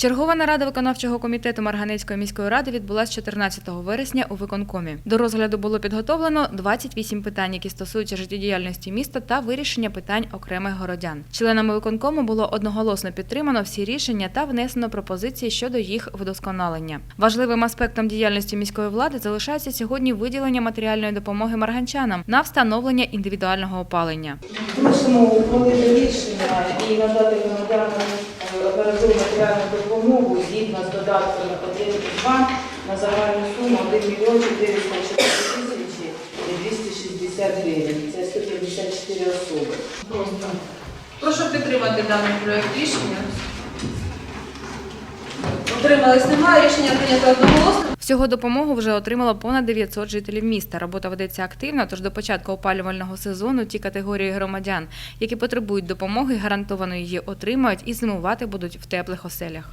Чергова нарада виконавчого комітету Марганецької міської ради відбулася 14 вересня у виконкомі. До розгляду було підготовлено 28 питань, які стосуються життєдіяльності міста та вирішення питань окремих городян. Членами виконкому було одноголосно підтримано всі рішення та внесено пропозиції щодо їх вдосконалення. Важливим аспектом діяльності міської влади залишається сьогодні виділення матеріальної допомоги марганчанам на встановлення індивідуального опалення. Просимо ухвалити рішення і надати громадянам е, оперативну матеріальну допомогу згідно з додатками 1 і 2 на загальну суму 1 мільйон 404 тисячі 260 гривень. Це 154 особи. Просто. Прошу підтримати даний проект рішення. Утримались немає, рішення прийнято одноголосно. Всього допомогу вже отримало понад 900 жителів міста. Робота ведеться активно, тож до початку опалювального сезону ті категорії громадян, які потребують допомоги, гарантовано її отримають і зимувати будуть в теплих оселях.